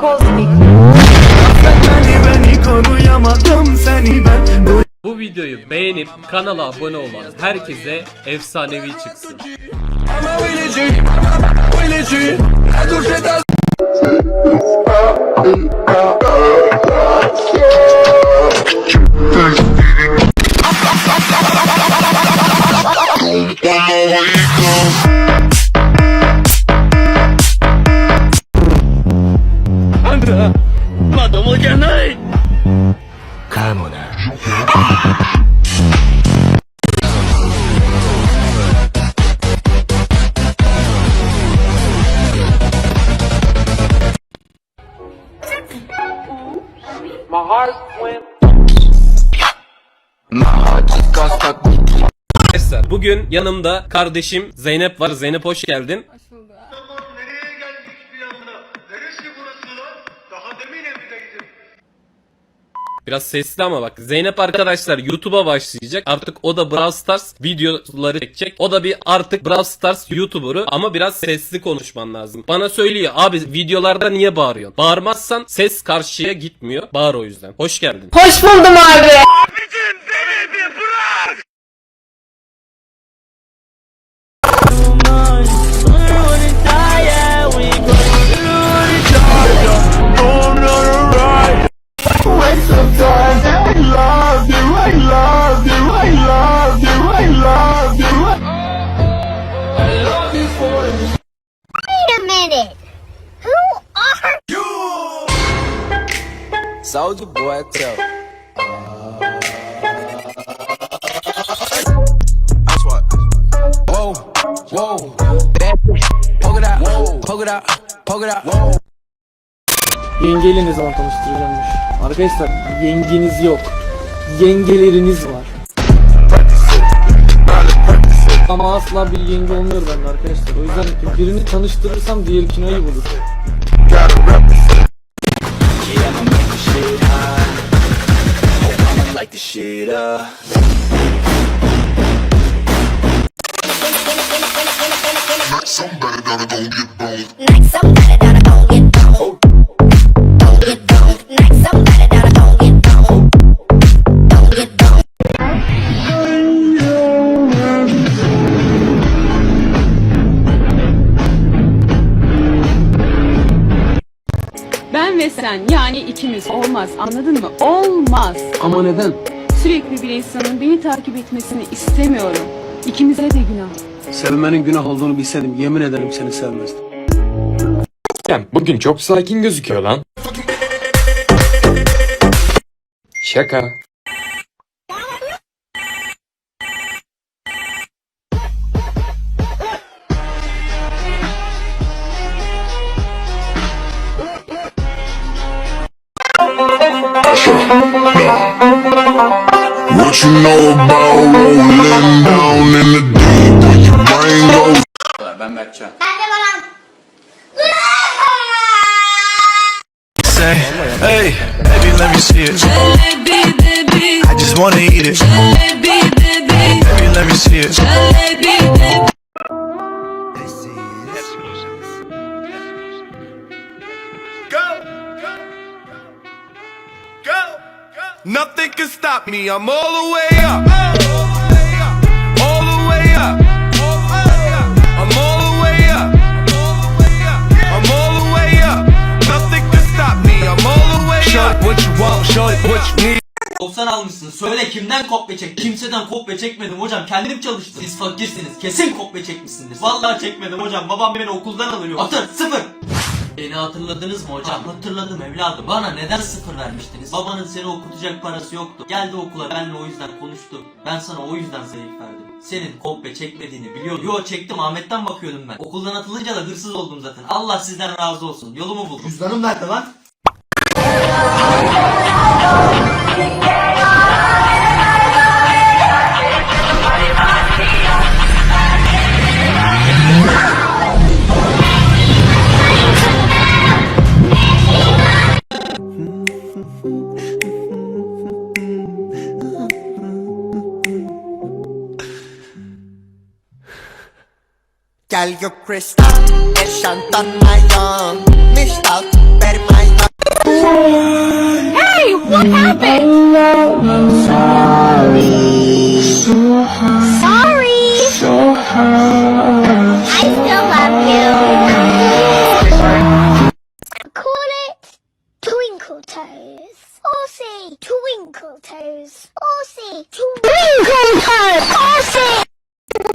Kozmik. Bu videoyu beğenip kanala abone olan herkese efsanevi çıksın. ölecek Ölecek Feda Arkadaşlar bugün yanımda kardeşim Zeynep var. Zeynep hoş geldin. Biraz sesli ama bak. Zeynep arkadaşlar YouTube'a başlayacak. Artık o da Brawl Stars videoları çekecek. O da bir artık Brawl Stars YouTuber'ı ama biraz sesli konuşman lazım. Bana söylüyor abi videolarda niye bağırıyorsun? Bağırmazsan ses karşıya gitmiyor. Bağır o yüzden. Hoş geldin. Hoş buldum abi. Wait minute. Who are Soldier boy tell That's what Whoa, whoa Bad. Poke it out, poke it out, poke it out Yengeyle ne zaman tanıştıracağımmış. Arkadaşlar yengeniz yok. Yengeleriniz var. Ama asla bir yenge olmuyor bende arkadaşlar. O yüzden birini tanıştırırsam diğerkine ayıp olur. Like Somebody Ben ve sen yani ikimiz olmaz anladın mı? Olmaz. Ama neden? Sürekli bir insanın beni takip etmesini istemiyorum. İkimize de günah. Sevmenin günah olduğunu bilseydim yemin ederim seni sevmezdim. Bugün çok sakin gözüküyor lan. Şaka. You know about rolling down in the deep when your brain goes Ben Berkcan Say, hey, baby, let me see it. I just wanna eat it. Baby, let me see it. Go! Nothing can stop me. I'm all the way up. All the way up. I'm all the way up. I'm all the way up. Nothing can stop me. I'm all the way Show up. it what you want, show it what you need 90 almışsın. Söyle kimden kopya çek? Kimseden kopya çekmedim hocam. Kendim çalıştım. Siz fakirsiniz. Kesin kopya çekmişsindir. Vallahi çekmedim hocam. Babam beni okuldan alıyor. Atır sıfır. Beni hatırladınız mı hocam? Hatırladım evladım. Bana neden sıfır vermiştiniz? Babanın seni okutacak parası yoktu. Geldi okula benle o yüzden konuştu. Ben sana o yüzden zayıf verdim. Senin kopya çekmediğini biliyorum. Yo çektim Ahmet'ten bakıyordum ben. Okuldan atılınca da hırsız oldum zaten. Allah sizden razı olsun. Yolumu buldum. Cüzdanım nerede lan? Gel gök kristal, eşantan mayon, niştal, bermayon Hey, what happened? I'm sorry. Sorry.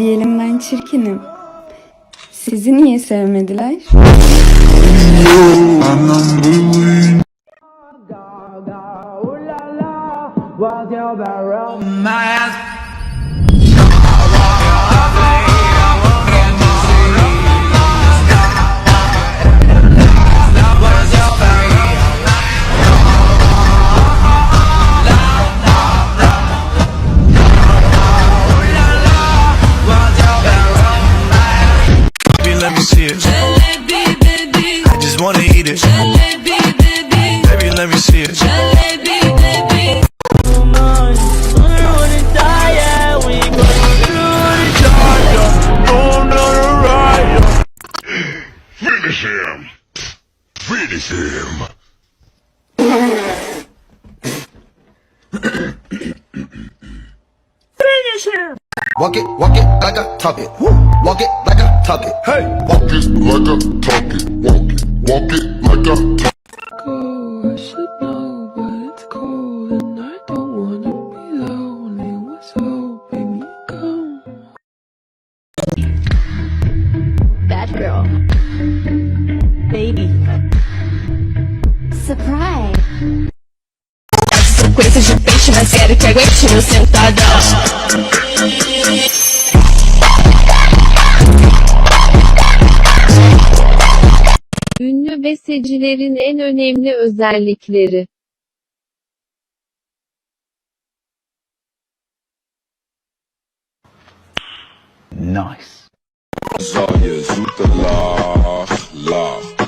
Diyelim ben çirkinim. Sizi niye sevmediler? Walk it, walk it like I talk it Walk it like I talk it Hey! Walk it like I talk it. Walk it. Walk it like I talk I should know, but it's cold and I don't wanna be lonely. What's hoping you come? Bad girl. Baby. Surprise. Sequência de peixe, mas quero que aguente meu sentadão. Ünlü bestecilerin en önemli özellikleri. Oh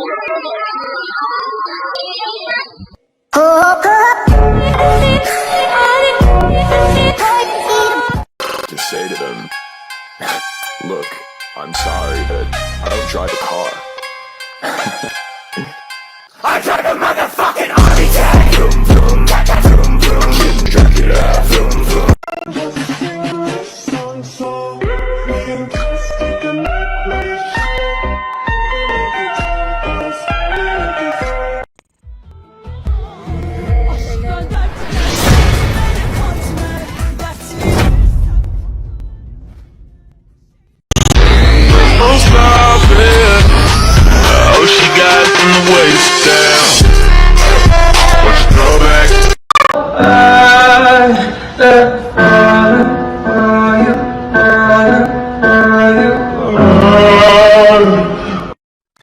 Oh,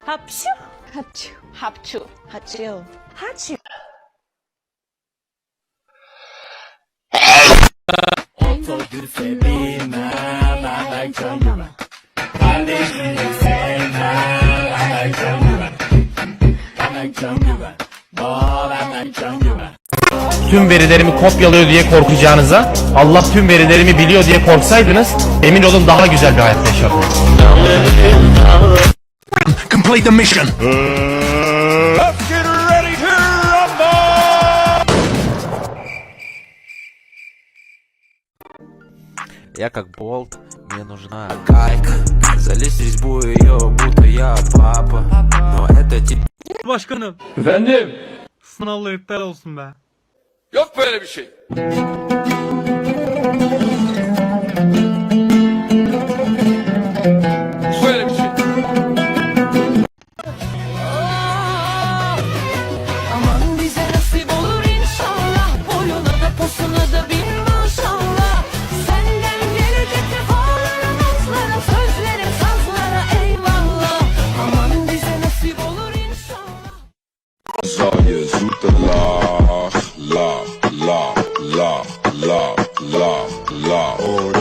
합추 합추 합추 합추 합추 Oh, so beautiful, be my, my, my, my, my, my, my, my, my, my, Tüm verilerimi kopyalıyor diye korkacağınıza, Allah tüm verilerimi biliyor diye korksaydınız, emin olun daha güzel bir hayat yaşardınız. Я как болт, мне нужна гайка Залезть резьбу ее, будто я папа. Но это теперь Başkanım. Efendim? Sınavlar iptal olsun be. Yok böyle bir şey. love, love.